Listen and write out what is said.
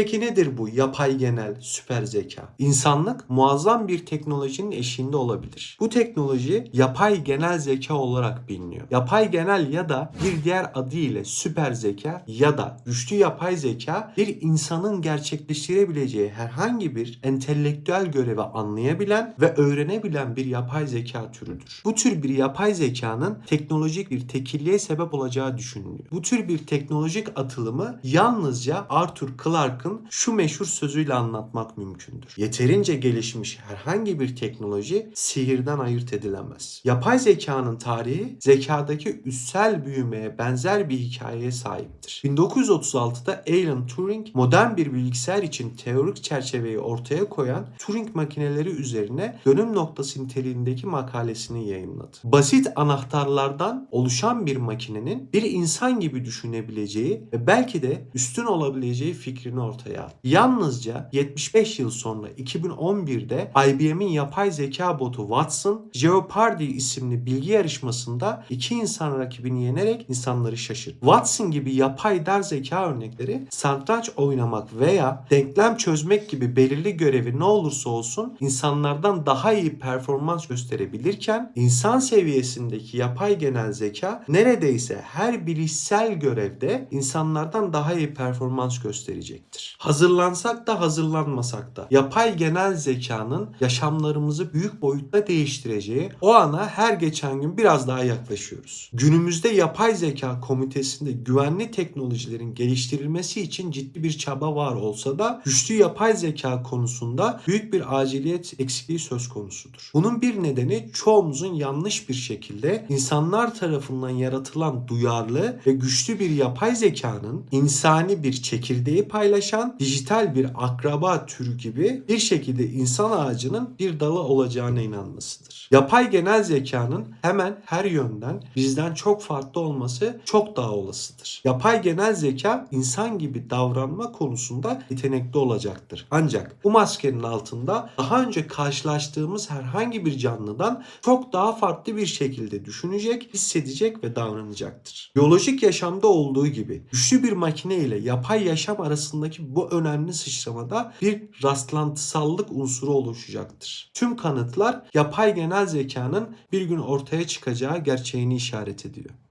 Peki nedir bu yapay genel süper zeka? İnsanlık muazzam bir teknolojinin eşiğinde olabilir. Bu teknoloji yapay genel zeka olarak biliniyor. Yapay genel ya da bir diğer adı ile süper zeka ya da güçlü yapay zeka bir insanın gerçekleştirebileceği herhangi bir entelektüel görevi anlayabilen ve öğrenebilen bir yapay zeka türüdür. Bu tür bir yapay zekanın teknolojik bir tekilliğe sebep olacağı düşünülüyor. Bu tür bir teknolojik atılımı yalnızca Arthur Clarke'ın şu meşhur sözüyle anlatmak mümkündür. Yeterince gelişmiş herhangi bir teknoloji sihirden ayırt edilemez. Yapay zekanın tarihi zekadaki üssel büyümeye benzer bir hikayeye sahiptir. 1936'da Alan Turing modern bir bilgisayar için teorik çerçeveyi ortaya koyan Turing makineleri üzerine dönüm noktası niteliğindeki makalesini yayınladı. Basit anahtarlardan oluşan bir makinenin bir insan gibi düşünebileceği ve belki de üstün olabileceği fikrini ortaya attı. Yalnızca 75 yıl sonra 2011'de IBM'in yapay zeka botu Watson, Jeopardy isimli bilgi yarışmasında iki insan rakibini yenerek insanları şaşırttı. Watson gibi yapay dar zeka örnekleri satranç oynamak veya denklem çözmek gibi belirli görevi ne olursa olsun insanlardan daha iyi performans gösterebilirken insan seviyesindeki yapay genel zeka neredeyse her bilişsel görevde insanlardan daha iyi performans gösterecektir. Hazırlansak da hazırlanmasak da yapay genel zekanın yaşamlarımızı büyük boyutta değiştireceği o ana her geçen gün biraz daha yaklaşıyoruz. Günümüzde yapay zeka komitesinde güvenli teknolojilerin geliştirilmesi için ciddi bir çaba var olsa da güçlü yapay zeka konusunda büyük bir aciliyet eksikliği söz konusudur. Bunun bir nedeni çoğumuzun yanlış bir şekilde insanlar tarafından yaratılan duyarlı ve güçlü bir yapay zekanın insani bir çekirdeği paylaşan dijital bir akraba türü gibi bir şekilde insan ağacının bir dalı olacağına inanmasıdır. Yapay genel zekanın hemen her yönden bizden çok farklı olması çok daha olasıdır. Yapay genel zeka insan gibi davranma konusunda yetenekli olacaktır. Ancak bu maskenin altında daha önce karşılaştığımız herhangi bir canlıdan çok daha farklı bir şekilde düşünecek, hissedecek ve davranacaktır. Biyolojik yaşamda olduğu gibi güçlü bir makine ile yapay yaşam arasındaki bu önemli sıçramada bir rastlantısallık unsuru oluşacaktır. Tüm kanıtlar yapay genel zekanın bir gün ortaya çıkacağı gerçeğini işaret ediyor.